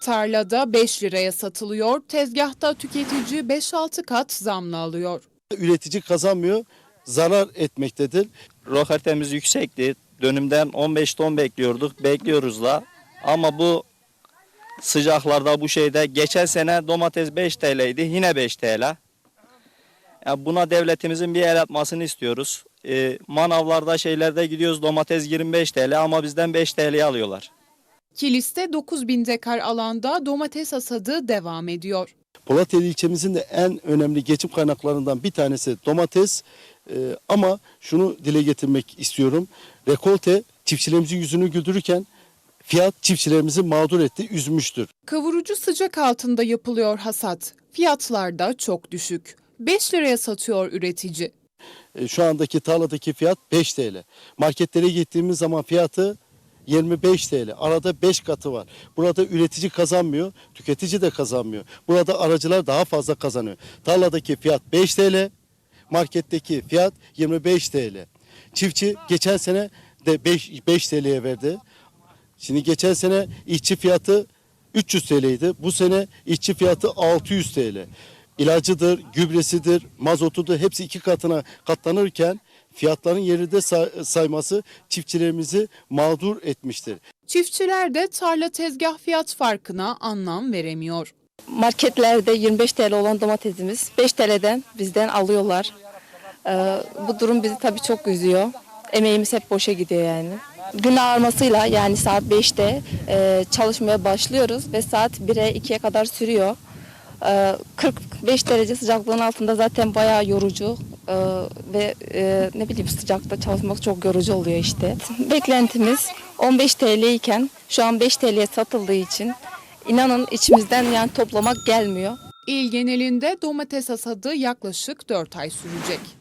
Tarlada 5 liraya satılıyor, tezgahta tüketici 5-6 kat zamla alıyor. Üretici kazanmıyor, zarar etmektedir. Rokartemiz yüksekti. Dönümden 15 ton bekliyorduk. Bekliyoruz da. Ama bu sıcaklarda bu şeyde geçen sene domates 5 TL'ydi. Yine 5 TL. Ya buna devletimizin bir el atmasını istiyoruz. Ee, manavlarda şeylerde gidiyoruz domates 25 TL ama bizden 5 TL alıyorlar. Kilis'te 9000 dekar alanda domates hasadı devam ediyor. Polateli ilçemizin de en önemli geçim kaynaklarından bir tanesi domates. Ee, ama şunu dile getirmek istiyorum. Rekolte çiftçilerimizin yüzünü güldürürken fiyat çiftçilerimizi mağdur etti, üzmüştür. Kavurucu sıcak altında yapılıyor hasat. Fiyatlar da çok düşük. 5 liraya satıyor üretici. E, Şu andaki tarladaki fiyat 5 TL. Marketlere gittiğimiz zaman fiyatı 25 TL. Arada 5 katı var. Burada üretici kazanmıyor, tüketici de kazanmıyor. Burada aracılar daha fazla kazanıyor. Tarladaki fiyat 5 TL, marketteki fiyat 25 TL. Çiftçi geçen sene de 5, 5 TL'ye verdi. Şimdi geçen sene işçi fiyatı 300 TL'ydi. Bu sene işçi fiyatı 600 TL. İlacıdır, gübresidir, mazotudur hepsi iki katına katlanırken fiyatların yerinde say- sayması çiftçilerimizi mağdur etmiştir. Çiftçiler de tarla tezgah fiyat farkına anlam veremiyor. Marketlerde 25 TL olan domatesimiz 5 TL'den bizden alıyorlar. Ee, bu durum bizi tabii çok üzüyor. Emeğimiz hep boşa gidiyor yani. Gün ağarmasıyla yani saat 5'te e, çalışmaya başlıyoruz ve saat 1'e 2'ye kadar sürüyor. Ee, 45 derece sıcaklığın altında zaten bayağı yorucu Ee, ve e, ne bileyim sıcakta çalışmak çok yorucu oluyor işte. Beklentimiz 15 TL iken şu an 5 TL'ye satıldığı için inanın içimizden yani toplamak gelmiyor. İl genelinde domates hasadı yaklaşık 4 ay sürecek.